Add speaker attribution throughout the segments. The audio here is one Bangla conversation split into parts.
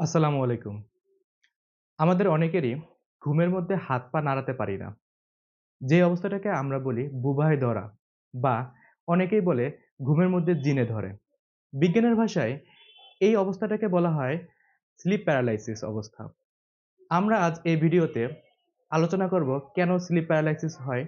Speaker 1: আসসালামু আলাইকুম। আমাদের অনেকেরই ঘুমের মধ্যে হাত পা নাড়াতে পারি না। যে অবস্থাটাকে আমরা বলি বুবায় ধরা বা অনেকেই বলে ঘুমের মধ্যে জিনে ধরে। বিজ্ঞানের ভাষায় এই অবস্থাটাকে বলা হয় স্লিপ প্যারালাইসিস অবস্থা। আমরা আজ এই ভিডিওতে আলোচনা করব কেন স্লিপ প্যারালাইসিস হয়,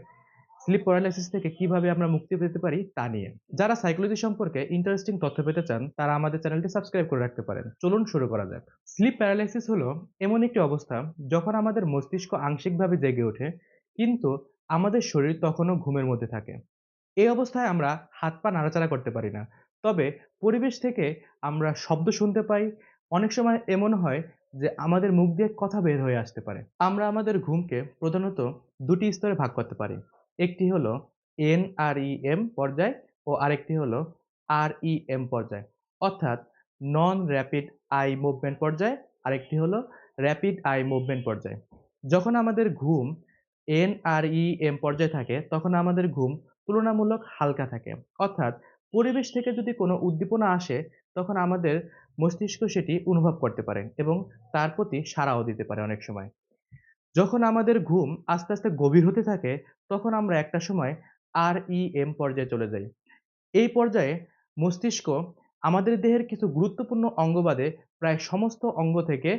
Speaker 1: স্লিপ প্যারালাইসিস থেকে কীভাবে আমরা মুক্তি পেতে পারি তা নিয়ে। যারা সাইকোলজি সম্পর্কে ইন্টারেস্টিং তথ্য পেতে চান, তারা আমাদের চ্যানেলটি সাবস্ক্রাইব করে রাখতে পারেন। চলুন শুরু করা যাক। স্লিপ প্যারালাইসিস হলো এমন একটি অবস্থা যখন আমাদের মস্তিষ্ক আংশিকভাবে জেগে ওঠে, কিন্তু আমাদের শরীর তখনও ঘুমের মধ্যে থাকে। এই অবস্থায় আমরা হাত পা নাড়াচাড়া করতে পারি না। তবে পরিবেশ থেকে আমরা শব্দ শুনতে পাই। অনেক সময় এমন হয় যে আমাদের মুখ দিয়ে কথা বের হয়ে আসতে পারে। আমরা আমাদের ঘুমকে প্রধানত দুটি স্তরে ভাগ করতে পারি। একটি হলো এনআরইএম পর্যায় ও আরেকটি হলো আরইএম পর্যায়। অর্থাৎ নন র‍্যাপিড আই মুভমেন্ট পর্যায়, আরেকটি হলো র‍্যাপিড আই মুভমেন্ট পর্যায়। যখন আমাদের ঘুম এনআরইএম পর্যায়ে থাকে তখন আমাদের ঘুম তুলনামূলক হালকা থাকে। অর্থাৎ পরিবেশ থেকে যদি কোনো উদ্দীপনা আসে তখন আমাদের মস্তিষ্ক সেটি অনুভব করতে পারে এবং তার প্রতি সাড়াও দিতে পারে অনেক সময়। যখন আমাদের ঘুম আস্তে, আস্তে গভীর হতে থাকে তখন আমরা একটা সময় আর ই এম পর্যায়ে চলে যাই। এই পর্যায়ে মস্তিষ্ক আমাদের দেহের কিছু গুরুত্বপূর্ণ অঙ্গ বাদে প্রায় সমস্ত অঙ্গ থেকে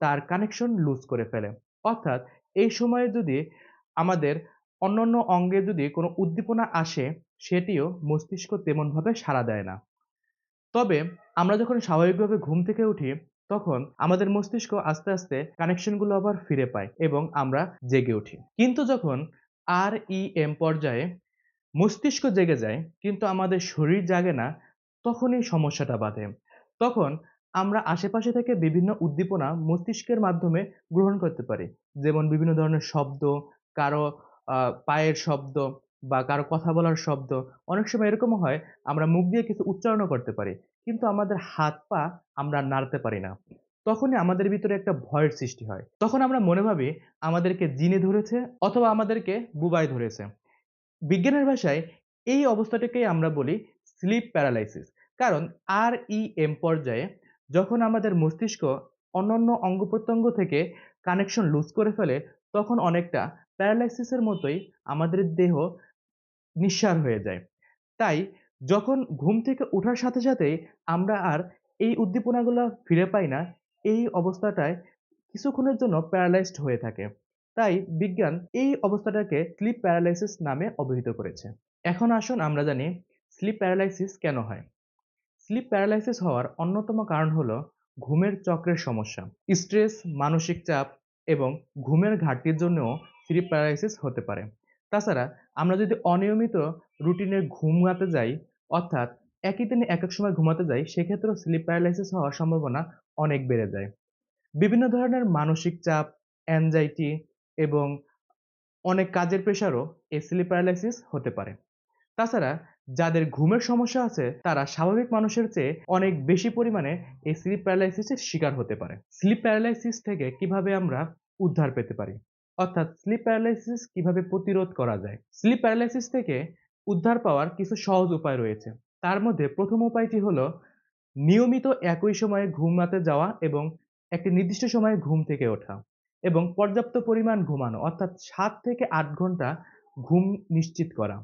Speaker 1: তার কানেকশন লুজ করে ফেলে। অর্থাৎ এই সময়ে যদি আমাদের অন্যান্য অঙ্গে যদি কোনো উদ্দীপনা আসে সেটিও মস্তিষ্ক তেমনভাবে সাড়া দেয় না। তবে আমরা যখন স্বাভাবিকভাবে ঘুম থেকে উঠি তখন আমাদের মস্তিষ্ক আস্তে, আস্তে কানেকশনগুলো আবার ফিরে পায় এবং আমরা জেগে উঠি। কিন্তু যখন আরইএম পর্যায়ে মস্তিষ্ক জেগে যায় কিন্তু আমাদের শরীর জাগে না তখনই সমস্যাটা বাঁধে তখন আমরা আশেপাশে থেকে বিভিন্ন উদ্দীপনা মস্তিষ্কের মাধ্যমে গ্রহণ করতে পারি। যেমন বিভিন্ন ধরনের শব্দ, কারও পায়ের শব্দ বা কারও কথা বলার শব্দ। অনেক সময় এরকমও হয় আমরা মুখ দিয়ে কিছু উচ্চারণও করতে পারি। কিন্তু আমাদের হাত পা আমরা নাড়তে পারি না। তখনই আমাদের ভিতরে একটা ভয়ের সৃষ্টি হয়। তখন আমরা মনে ভাবি আমাদেরকে জিনে ধরেছে অথবা আমাদেরকে বুবায় ধরেছে। বিজ্ঞানের ভাষায় এই অবস্থাটাকেই আমরা বলি স্লিপ প্যারালাইসিস। কারণ আরইএম পর্যায়ে যখন আমাদের মস্তিষ্ক অন্যান্য অঙ্গ-প্রত্যঙ্গ থেকে কানেকশন লুজ করে ফেলে, তখন অনেকটা প্যারালাইসিসের মতোই আমাদের দেহ নিঃসাড় হয়ে যায়। তাই যখন ঘুম থেকে ওঠার সাথে সাথেই আমরা আর এই উদ্দীপনাগুলো ফিরে পাই না, এই অবস্থাটায় কিছুক্ষণের জন্য প্যারালাইজড হয়ে থাকে। তাই বিজ্ঞান এই অবস্থাটাকে স্লিপ প্যারালাইসিস নামে অভিহিত করেছে। এখন আসুন আমরা জানি স্লিপ প্যারালাইসিস কেন হয়? স্লিপ প্যারালাইসিস হওয়ার অন্যতম কারণ হলো ঘুমের চক্রের সমস্যা। স্ট্রেস, মানসিক চাপ এবং ঘুমের ঘাটতির জন্যও স্লিপ প্যারালাইসিস হতে পারে। তাছাড়া আমরা যদি অনিয়মিত রুটিনে ঘুমাতে যাই অর্থাৎ একই দিনে এক এক সময় ঘুমাতে যাই সেক্ষেত্রেও স্লিপ প্যারালাইসিস হওয়ার সম্ভাবনা অনেক বেড়ে যায়। বিভিন্ন ধরনের মানসিক চাপ, অ্যাংজাইটি এবং অনেক কাজের প্রেশারও এই স্লিপ প্যারালাইসিস হতে পারে। তাছাড়া যাদের ঘুমের সমস্যা আছে তারা স্বাভাবিক মানুষের চেয়ে অনেক বেশি পরিমাণে এই স্লিপ প্যারালাইসিসের শিকার হতে পারে। স্লিপ প্যারালাইসিস থেকে কীভাবে আমরা উদ্ধার পেতে পারি? অর্থাৎ স্লিপ প্যারালাইসিস কীভাবে প্রতিরোধ করা যায়? স্লিপ প্যারালাইসিস থেকে উদ্ধার পাওয়ার কিছু সহজ উপায় রয়েছে। তার মধ্যে প্রথম উপায়টি হলো নিয়মিত একই সময়ে ঘুমাতে যাওয়া এবং একটি নির্দিষ্ট সময়ে ঘুম থেকে ওঠা এবং পর্যাপ্ত পরিমাণ ঘুমানো অর্থাৎ সাত থেকে আট ঘণ্টা ঘুম নিশ্চিত করা।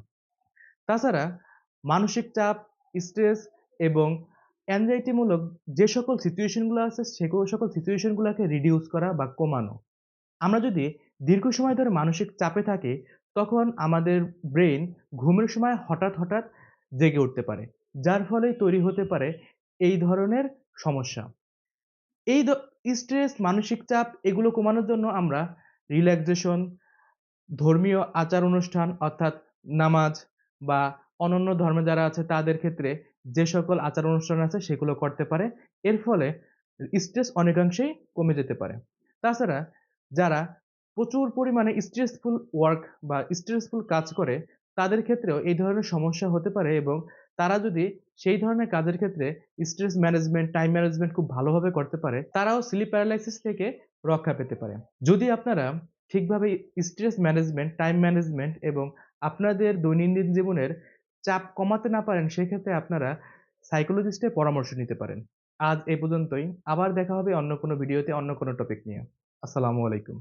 Speaker 1: তাছাড়া মানসিক চাপ, স্ট্রেস এবং অ্যাংজাইটিমূলক যে সকল সিচুয়েশনগুলো আছে সেগুলো সকল সিচুয়েশনগুলোকে রিডিউস করা বা কমানো। আমরা যদি দীর্ঘ সময় ধরে মানসিক চাপে থাকে তখন আমাদের ব্রেইন ঘুমের সময় হঠাৎ, হঠাৎ জেগে উঠতে পারে। যার ফলে তৈরি হতে পারে এই ধরনের সমস্যা। এই স্ট্রেস, মানসিক চাপ এগুলো কমানোর জন্য আমরা রিল্যাক্সেশন, ধর্মীয় আচার-অনুষ্ঠান অর্থাৎ নামাজ বা অন্যান্য ধর্মে যারা আছে তাদের ক্ষেত্রে যে সকল আচার-অনুষ্ঠান আছে সেগুলো করতে পারে। এর ফলে স্ট্রেস অনেকাংশেই কমে যেতে পারে। তাছাড়া যারা প্রচুর পরিমাণে স্ট্রেসফুল ওয়ার্ক বা স্ট্রেসফুল কাজ করে তাদের ক্ষেত্রেও এই ধরনের সমস্যা হতে পারে এবং তারা যদি সেই ধরনের কাজের ক্ষেত্রে স্ট্রেস ম্যানেজমেন্ট, টাইম ম্যানেজমেন্ট খুব ভালোভাবে করতে পারে তারাও স্লিপ প্যারালাইসিস থেকে রক্ষা পেতে পারে। যদি আপনারা ঠিকভাবে স্ট্রেস ম্যানেজমেন্ট, টাইম ম্যানেজমেন্ট এবং আপনাদের দৈনন্দিন জীবনের চাপ কমাতে না পারেন সেক্ষেত্রে আপনারা সাইকোলজিস্টের পরামর্শ নিতে পারেন। আজ এ পর্যন্তই। আবার দেখা হবে অন্য কোনো ভিডিওতে অন্য কোনো টপিক নিয়ে। আসসালামু আলাইকুম।